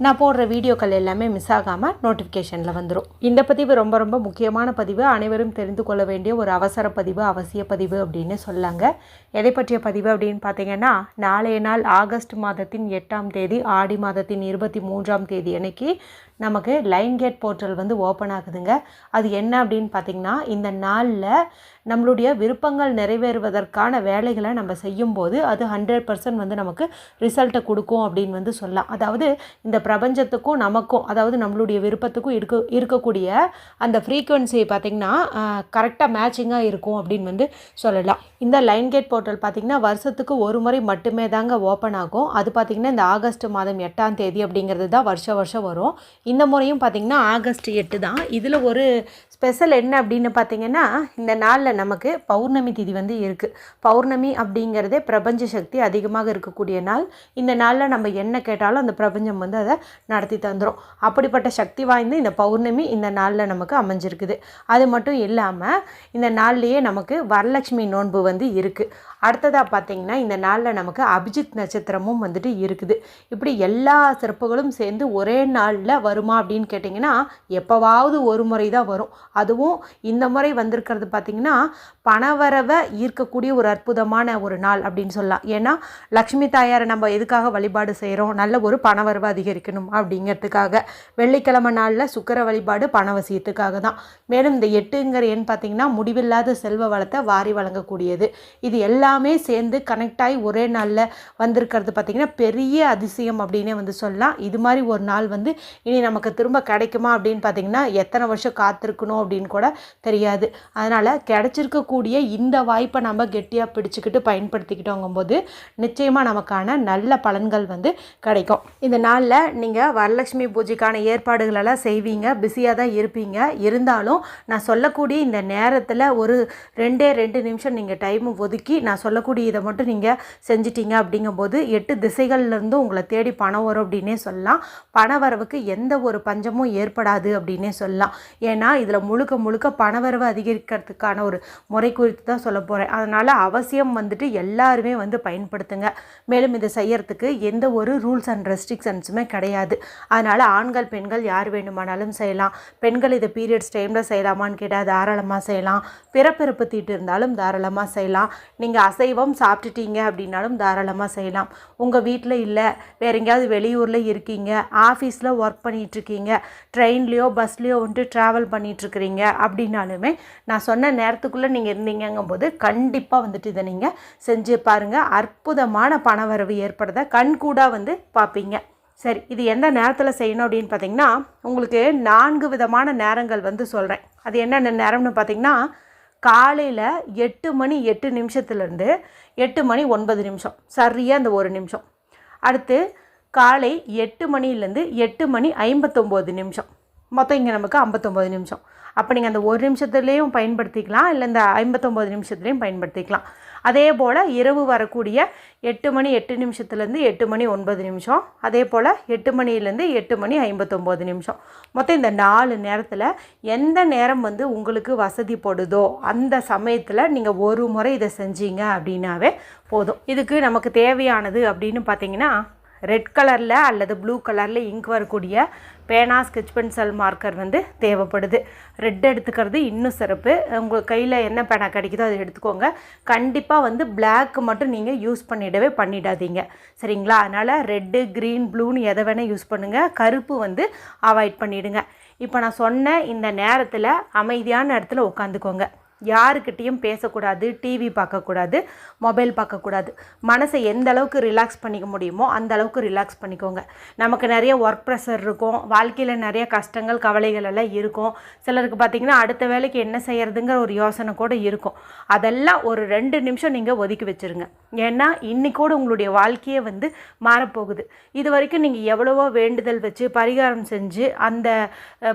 நான் போடுற வீடியோக்கள் எல்லாமே மிஸ் ஆகாமல் நோட்டிஃபிகேஷனில் வந்துடும் இந்த பதிவு ரொம்ப ரொம்ப முக்கியமான பதிவு. அனைவரும் தெரிந்து கொள்ள வேண்டிய ஒரு அவசர பதிவு அவசிய பதிவு அப்படின்னு சொல்லாங்க. எதை பற்றிய பதிவு அப்படின்னு பார்த்தீங்கன்னா நாளைய நாள் ஆகஸ்ட் மாதத்தின் எட்டாம் தேதி ஆடி மாதத்தின் இருபத்தி மூன்றாம் தேதி அன்னைக்கு நமக்கு லைன் கேட் போர்ட்டல் வந்து ஓப்பன் ஆகுதுங்க. அது என்ன அப்படின்னு பார்த்தீங்கன்னா இந்த நாளில் நம்மளுடைய விருப்பங்கள் நிறைவேறுவதற்கான வேலைகளை நம்ம செய்யும்போது அது ஹண்ட்ரட் பர்சன்ட் வந்து நமக்கு ரிசல்ட்டை கொடுக்கும் அப்படின்னு வந்து சொல்லலாம். அதாவது இந்த பிரபஞ்சத்துக்கும் நமக்கும் அதாவது நம்மளுடைய விருப்பத்துக்கும் இருக்க இருக்கக்கூடிய அந்த ஃப்ரீக்குவன்சி பார்த்திங்கன்னா கரெக்டாக மேட்சிங்காக இருக்கும் அப்படின்னு வந்து சொல்லலாம். இந்த லைன் கேட் போர்ட்டல் பார்த்திங்கன்னா வருஷத்துக்கு ஒரு முறை மட்டுமே தாங்க ஓப்பன் ஆகும். அது பார்த்திங்கன்னா இந்த ஆகஸ்ட் மாதம் எட்டாம் தேதி அப்படிங்கிறது தான் வருஷம் வருஷம் வரும். இந்த முறையும் பார்த்திங்கன்னா ஆகஸ்ட் எட்டு தான். இதில் ஒரு ஸ்பெஷல் என்ன அப்படின்னு பார்த்தீங்கன்னா இந்த நாளில் நமக்கு பௌர்ணமி திதி வந்து இருக்குது பௌர்ணமி அப்படிங்கிறதே பிரபஞ்ச சக்தி அதிகமாக இருக்கக்கூடிய நாள். இந்த நாளில் நம்ம என்ன கேட்டாலும் அந்த பிரபஞ்சம் வந்து அதை நடத்தி தந்துடும் அப்படிப்பட்ட சக்தி வாய்ந்த இந்த பௌர்ணமி இந்த நாளில் நமக்கு அமைஞ்சிருக்குது. அது மட்டும் இல்லாமல் இந்த நாள்லேயே நமக்கு வரலட்சுமி நோன்பு வந்து இருக்குது அடுத்ததாக பார்த்தீங்கன்னா இந்த நாளில் நமக்கு அபிஜித் நட்சத்திரமும் வந்துட்டு இருக்குது. இப்படி எல்லா சிறப்புகளும் சேர்ந்து ஒரே நாளில் வருமா அப்படின்னு கேட்டிங்கன்னா எப்போவாவது ஒரு முறை தான் வரும். அதுவும் இந்த முறை வந்திருக்கிறது பார்த்திங்கன்னா பணவரவை ஈர்க்கக்கூடிய ஒரு அற்புதமான ஒரு நாள் அப்படின்னு சொல்லலாம். ஏன்னா லக்ஷ்மி தாயாரை நம்ம எதுக்காக வழிபாடு செய்கிறோம் நல்ல ஒரு பணவரவை அதிகரிக்கணும் அப்படிங்கிறதுக்காக. வெள்ளிக்கிழமை நாளில் சுக்கர வழிபாடு பணவசியத்துக்காக தான். மேலும் இந்த எட்டுங்கிற எண் பார்த்திங்கன்னா முடிவில்லாத செல்வ வளத்தை வாரி வழங்கக்கூடியது. இது எல்லா எல்லாமே சேர்ந்து கனெக்ட் ஆகி ஒரே நாளில் வந்திருக்கிறது பார்த்திங்கன்னா பெரிய அதிசயம் அப்படின்னே வந்து சொல்லலாம். இது மாதிரி ஒரு நாள் வந்து இனி நமக்கு திரும்ப கிடைக்குமா அப்படின்னு பார்த்திங்கன்னா எத்தனை வருஷம் காத்திருக்கணும் அப்படின்னு கூட தெரியாது. அதனால் கிடைச்சிருக்கக்கூடிய இந்த வாய்ப்பை நம்ம கெட்டியாக பிடிச்சிக்கிட்டு பயன்படுத்திக்கிட்டோங்கும்போது நிச்சயமாக நமக்கான நல்ல பலன்கள் வந்து கிடைக்கும். இந்த நாளில் நீங்கள் வரலட்சுமி பூஜைக்கான ஏற்பாடுகள் எல்லாம் செய்வீங்க பிஸியாக தான் இருப்பீங்க. இருந்தாலும் நான் சொல்லக்கூடிய இந்த நேரத்தில் ஒரு ரெண்டே ரெண்டு நிமிஷம் நீங்கள் டைம் ஒதுக்கி நான் சொல்லக்கூடிய இதை மட்டும் நீங்கள் செஞ்சிட்டீங்க அப்படிங்கும்போது எட்டு திசைகள்லேருந்தும் உங்களை தேடி பணம் வரும் அப்படின்னே சொல்லலாம். பண வரவுக்கு எந்த ஒரு பஞ்சமும் ஏற்படாது அப்படின்னே சொல்லலாம். ஏன்னா இதில் முழுக்க முழுக்க பணவரவு அதிகரிக்கிறதுக்கான ஒரு முறை குறித்து தான் சொல்ல போகிறேன் அதனால் அவசியம் வந்துட்டு எல்லாருமே வந்து பயன்படுத்துங்க. மேலும் இதை செய்யறதுக்கு எந்த ஒரு ரூல்ஸ் அண்ட் ரெஸ்ட்ரிக்ஷன்ஸுமே கிடையாது. அதனால் ஆண்கள் பெண்கள் யார் வேணுமானாலும் செய்யலாம். பெண்கள் இதை பீரியட்ஸ் டைமில் செய்யலாமான்னு கேட்டால் தாராளமாக செய்யலாம். பிறப்பிறப்பு தீட்டு இருந்தாலும் தாராளமாக செய்யலாம். நீங்கள் அசைவம் சாப்பிட்டுட்டீங்க அப்படின்னாலும் தாராளமாக செய்யலாம். உங்கள் வீட்டில் இல்லை வேற எங்கேயாவது வெளியூரில் இருக்கீங்க ஆஃபீஸில் ஒர்க் பண்ணிகிட்ருக்கீங்க ட்ரெயின்லேயோ பஸ்லேயோ வந்துட்டு ட்ராவல் பண்ணிகிட்ருக்கிறீங்க அப்படின்னாலுமே நான் சொன்ன நேரத்துக்குள்ளே நீங்கள் இருந்தீங்கங்கும்போது கண்டிப்பாக வந்துட்டு இதை நீங்கள் செஞ்சு பாருங்கள் அற்புதமான பணவரவு ஏற்படுறத கண்கூடாக வந்து பார்ப்பீங்க. சரி இது எந்த நேரத்தில் செய்யணும் அப்படின்னு பார்த்தீங்கன்னா உங்களுக்கு நான்கு விதமான நேரங்கள் வந்து சொல்கிறேன் அது என்னென்ன நேரம்னு பார்த்தீங்கன்னா காலையில் எட்டு மணி எட்டு நிமிஷத்துலேருந்து எட்டு மணி ஒன்பது நிமிஷம். சரியாக அந்த ஒரு நிமிஷம். அடுத்து காலை எட்டு மணிலேருந்து எட்டு மணி ஐம்பத்தொம்போது நிமிஷம். மொத்தம் இங்கே நமக்கு ஐம்பத்தொம்போது நிமிஷம். அப்போ நீங்கள் அந்த ஒரு நிமிஷத்துலேயும் பயன்படுத்திக்கலாம் இல்லை இந்த ஐம்பத்தொம்போது நிமிஷத்துலேயும் பயன்படுத்திக்கலாம். அதே போல் இரவு வரக்கூடிய எட்டு மணி எட்டு நிமிஷத்துலேருந்து எட்டு மணி ஒன்பது நிமிஷம் அதே போல் எட்டு மணிலேருந்து எட்டு மணி ஐம்பத்தொம்போது நிமிஷம். மொத்தம் இந்த நாலு நேரத்தில் எந்த நேரம் வந்து உங்களுக்கு வசதிப்படுதோ அந்த சமயத்தில் நீங்கள் ஒரு முறை இதை செஞ்சீங்க அப்படின்னாவே போதும். இதுக்கு நமக்கு தேவையானது அப்படின்னு பார்த்தீங்கன்னா ரெட் கலரில் அல்லது ப்ளூ கலரில் இங்க் வரக்கூடிய பேனா ஸ்கெச் பென்சில் மார்க்கர் வந்து தேவைப்படுது. ரெட் எடுத்துக்கிறது இன்னும் சிறப்பு. உங்கள் கையில் என்ன பேனா கிடைக்குதோ அதை எடுத்துக்கோங்க. கண்டிப்பாக வந்து பிளாக் மட்டும் நீங்கள் யூஸ் பண்ணிடவே பண்ணிடாதீங்க. சரிங்களா? அதனால் ரெட்டு க்ரீன் ப்ளூன்னு எதை வேணால் யூஸ் பண்ணுங்கள் கருப்பு வந்து அவாய்ட் பண்ணிவிடுங்க இப்போ நான் சொன்ன இந்த நேரத்தில் அமைதியான இடத்துல உட்காந்துக்கோங்க. யாருக்கிட்டேயும் பேசக்கூடாது டிவி பார்க்கக்கூடாது மொபைல் பார்க்கக்கூடாது. மனசை எந்த அளவுக்கு ரிலாக்ஸ் பண்ணிக்க முடியுமோ அந்த அளவுக்கு ரிலாக்ஸ் பண்ணிக்கோங்க. நமக்கு நிறைய ஒர்க் ப்ரெஷர் இருக்கும். வாழ்க்கையில் நிறைய கஷ்டங்கள் கவலைகள் எல்லாம் இருக்கும். சிலருக்கு பார்த்திங்கன்னா அடுத்த வேலைக்கு என்ன செய்கிறதுங்கிற ஒரு யோசனை கூட இருக்கும். அதெல்லாம் ஒரு ரெண்டு நிமிஷம் நீங்கள் ஒதுக்கி வச்சுருங்க. ஏன்னா இன்னைக்கூட உங்களுடைய வாழ்க்கையே வந்து மாறப்போகுது. இது வரைக்கும் நீங்கள் எவ்வளவோ வேண்டுதல் வச்சு பரிகாரம் செஞ்சு அந்த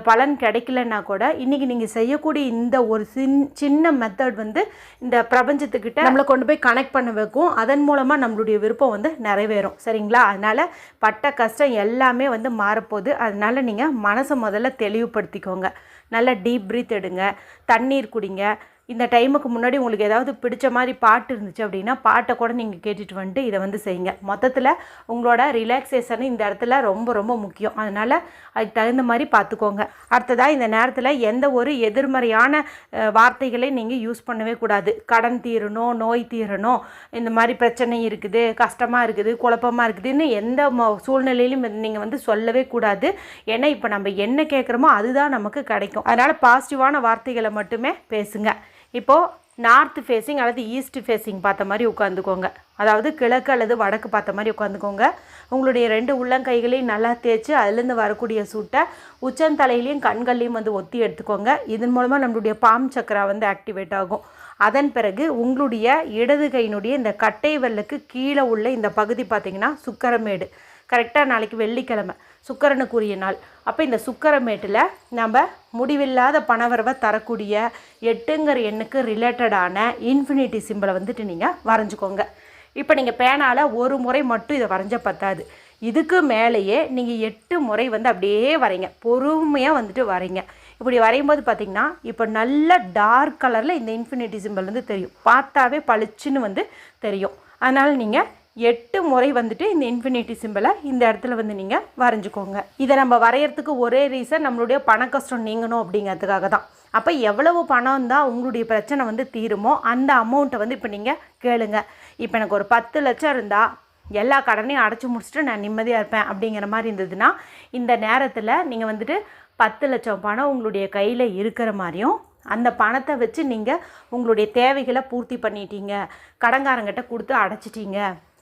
பலன் கிடைக்கலன்னா கூட இன்றைக்கி நீங்கள் செய்யக்கூடிய இந்த ஒரு சின் சின்ன சின்ன மெத்தட் வந்து இந்த பிரபஞ்சத்துக்கிட்ட நம்மளை கொண்டு போய் கனெக்ட் பண்ண வைக்கும். அதன் மூலமாக நம்மளுடைய விருப்பம் வந்து நிறைவேறும். சரிங்களா? அதனால் பட்ட கஷ்டம் எல்லாமே வந்து மாறப்போகுது. அதனால் நீங்கள் மனசை முதல்ல தெளிவுபடுத்திக்கோங்க. நல்லா டீப் ப்ரீத் எடுங்க. தண்ணீர் குடிங்க. இந்த டைமுக்கு முன்னாடி உங்களுக்கு ஏதாவது பிடிச்ச மாதிரி பாட்டு இருந்துச்சு அப்படின்னா பாட்டை கூட நீங்கள் கேட்டுட்டு வந்துட்டு இதை வந்து செய்யுங்க. மொத்தத்தில் உங்களோட ரிலாக்ஸேஷன் இந்த இடத்துல ரொம்ப ரொம்ப முக்கியம். அதனால் அதுக்கு தகுந்த மாதிரி பார்த்துக்கோங்க. அடுத்ததாக இந்த நேரத்தில் எந்த ஒரு எதிர்மறையான வார்த்தைகளை நீங்கள் யூஸ் பண்ணவே கூடாது. கடன் தீரணும் நோய் தீரணும் இந்த மாதிரி பிரச்சனை இருக்குது கஷ்டமாக இருக்குது குழப்பமாக இருக்குதுன்னு எந்த சூழ்நிலையிலும் நீங்கள் வந்து சொல்லவே கூடாது. ஏன்னா இப்போ நம்ம என்ன கேட்குறோமோ அதுதான் நமக்கு கிடைக்கும். அதனால் பாசிட்டிவான வார்த்தைகளை மட்டுமே பேசுங்க. இப்போது நார்த் ஃபேஸிங் அல்லது ஈஸ்ட் ஃபேஸிங் பார்த்த மாதிரி உட்காந்துக்கோங்க அதாவது கிழக்கு அல்லது வடக்கு பார்த்த மாதிரி உட்காந்துக்கோங்க உங்களுடைய ரெண்டு உள்ளங்கைகளையும் நல்லா தேய்ச்சி அதுலேருந்து வரக்கூடிய சூட்டை உச்சந்தலையிலையும் கண்கள்லையும் வந்து ஒத்தி எடுத்துக்கோங்க. இதன் மூலமாக நம்மளுடைய பாம் சக்கரா வந்து ஆக்டிவேட் ஆகும். அதன் பிறகு உங்களுடைய இடது கையினுடைய இந்த கட்டை வெல்லுக்கு கீழே உள்ள இந்த பகுதி பார்த்திங்கன்னா சுக்கரமேடு. கரெக்டாக நாளைக்கு வெள்ளிக்கிழமை. சுக்கரனுக்குரிய நாள். அப்போ இந்த சுக்கரமேட்டில் நம்ம முடிவில்லாத பணவரவை தரக்கூடிய எட்டுங்கிற எண்ணுக்கு ரிலேட்டடான இன்ஃபினிட்டி சிம்பிளை வந்துட்டு நீங்கள் வரைஞ்சிக்கோங்க. இப்போ நீங்கள் பேனால் ஒரு முறை மட்டும் இதை வரைஞ்ச பத்தாது. இதுக்கு மேலேயே நீங்கள் எட்டு முறை வந்து அப்படியே வரைங்க. பொறுமையாக வந்துட்டு வரைங்க. இப்படி வரையும்போது பார்த்திங்கன்னா இப்போ நல்ல டார்க் கலரில் இந்த இன்ஃபினிட்டி சிம்பிள் வந்து தெரியும். பார்த்தாவே பளிச்சுன்னு வந்து தெரியும். அதனால் நீங்கள் எட்டு முறை வந்துட்டு இந்த இன்ஃபினிட்டி சிம்பிளை இந்த இடத்துல வந்து நீங்கள் வரைஞ்சிக்கோங்க. இதை நம்ம வரையறதுக்கு ஒரே ரீசன் நம்மளுடைய பண கஷ்டம் நீங்கணும் அப்படிங்கிறதுக்காக தான். அப்போ எவ்வளவு பணம் தான் உங்களுடைய பிரச்சனை வந்து தீருமோ அந்த அமௌண்ட்டை வந்து இப்போ நீங்கள் கேளுங்க. இப்போ எனக்கு ஒரு பத்து லட்சம் இருந்தால் எல்லா கடனையும் அடைச்சி முடிச்சுட்டு நான் நிம்மதியாக இருப்பேன் அப்படிங்கிற மாதிரி இருந்ததுன்னா இந்த நேரத்தில் நீங்கள் வந்துட்டு பத்து லட்சம் பணம் உங்களுடைய கையில் இருக்கிற மாதிரியும் அந்த பணத்தை வச்சு நீங்கள் உங்களுடைய தேவைகளை பூர்த்தி பண்ணிட்டீங்க. கடங்காரங்கிட்ட கொடுத்து அடைச்சிட்டீங்க.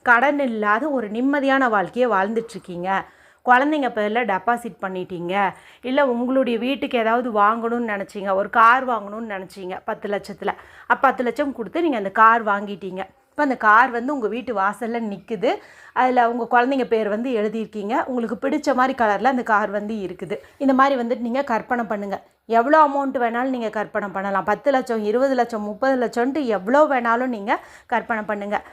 கடன் இல்லாத ஒரு நிம்மதியான வாழ்க்கையை வாழ்ந்துட்டுருக்கீங்க. குழந்தைங்க பேரில் டெபாசிட் பண்ணிட்டீங்க. இல்லை உங்களுடைய வீட்டுக்கு ஏதாவது வாங்கணும்னு நினச்சிங்க. ஒரு கார் வாங்கணும்னு நினச்சிங்க. பத்து லட்சத்தில். அப்போ பத்து லட்சம் கொடுத்து நீங்கள் அந்த கார் வாங்கிட்டீங்க. இப்போ அந்த கார் வந்து உங்கள் வீட்டு வாசலில் நிற்குது அதில் உங்கள் குழந்தைங்க பேர் வந்து எழுதியிருக்கீங்க. உங்களுக்கு பிடிச்ச மாதிரி கலரில் அந்த கார் வந்து இருக்குது. இந்த மாதிரி வந்துட்டு நீங்கள் கற்பனை பண்ணுங்கள் எவ்வளோ அமௌண்ட் வேணாலும் நீங்கள் கற்பனை பண்ணலாம். பத்து லட்சம் இருபது லட்சம் முப்பது லட்சம்ன்ட்டு எவ்வளோ வேணாலும் நீங்கள் கற்பனை பண்ணுங்கள்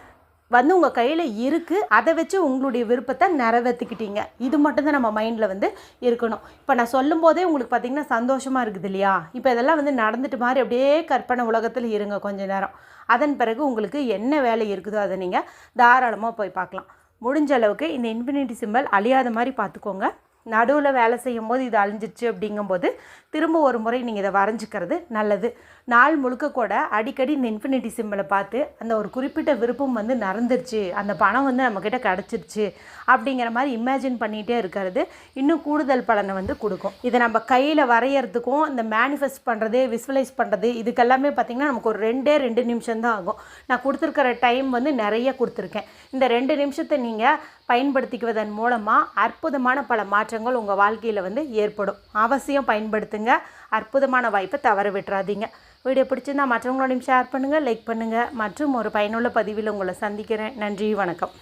வந்து உங்கள் கையில் இருக்குது அதை வச்சு உங்களுடைய விருப்பத்தை நிறைவேற்றிக்கிட்டீங்க இது மட்டும்தான் நம்ம மைண்டில் வந்து இருக்கணும். இப்போ நான் சொல்லும் போதே உங்களுக்கு பார்த்திங்கன்னா சந்தோஷமாக இருக்குது இல்லையா? இப்போ இதெல்லாம் வந்து நடந்துட்டு மாதிரி அப்படியே கற்பனை உலகத்தில் இருங்க கொஞ்ச நேரம். அதன் பிறகு உங்களுக்கு என்ன வேலை இருக்குதோ அதை நீங்கள் தாராளமாக போய் பார்க்கலாம். முடிஞ்ச அளவுக்கு இந்த இன்ஃபினிட்டி சிம்பல் அழியாத மாதிரி பார்த்துக்கோங்க. நடுவில் வேலை செய்யும் போது இது அழிஞ்சிருச்சு அப்படிங்கும்போது திரும்ப ஒரு முறை நீங்கள் இதை வரைஞ்சிக்கிறது நல்லது. நாள் முழுக்க கூட அடிக்கடி இந்த இன்ஃபினிட்டி சிம்பிளை பார்த்து அந்த ஒரு குறிப்பிட்ட விருப்பம் வந்து நடந்துருச்சு அந்த பணம் வந்து நம்மக்கிட்ட கிடச்சிருச்சு அப்படிங்கிற மாதிரி இமேஜின் பண்ணிகிட்டே இருக்கிறது இன்னும் கூடுதல் பலனை வந்து கொடுக்கும். இதை நம்ம கையில் வரைகிறதுக்கும் இந்த மேனிஃபெஸ்ட் பண்ணுறது விஸ்வலைஸ் பண்ணுறது இதுக்கெல்லாமே பார்த்திங்கன்னா நமக்கு ஒரு ரெண்டே ரெண்டு நிமிஷம் தான் ஆகும். நான் கொடுத்துருக்கிற டைம் வந்து நிறைய கொடுத்துருக்கேன். இந்த ரெண்டு நிமிஷத்தை நீங்கள் பயன்படுத்திக்குவதன் மூலமாக அற்புதமான பல மாற்றங்கள் உங்கள் வாழ்க்கையில் வந்து ஏற்படும். அவசியம் பயன்படுத்துங்க. அற்புதமான வாய்ப்பை தவற விட்டுறாதீங்க. வீடியோ பிடிச்சிருந்தா மற்றவங்களோடையும் ஷேர் பண்ணுங்கள் லைக் பண்ணுங்கள் மற்றும் ஒரு பயனுள்ள பதிவில் உங்களை சந்திக்கிறேன். நன்றி வணக்கம்.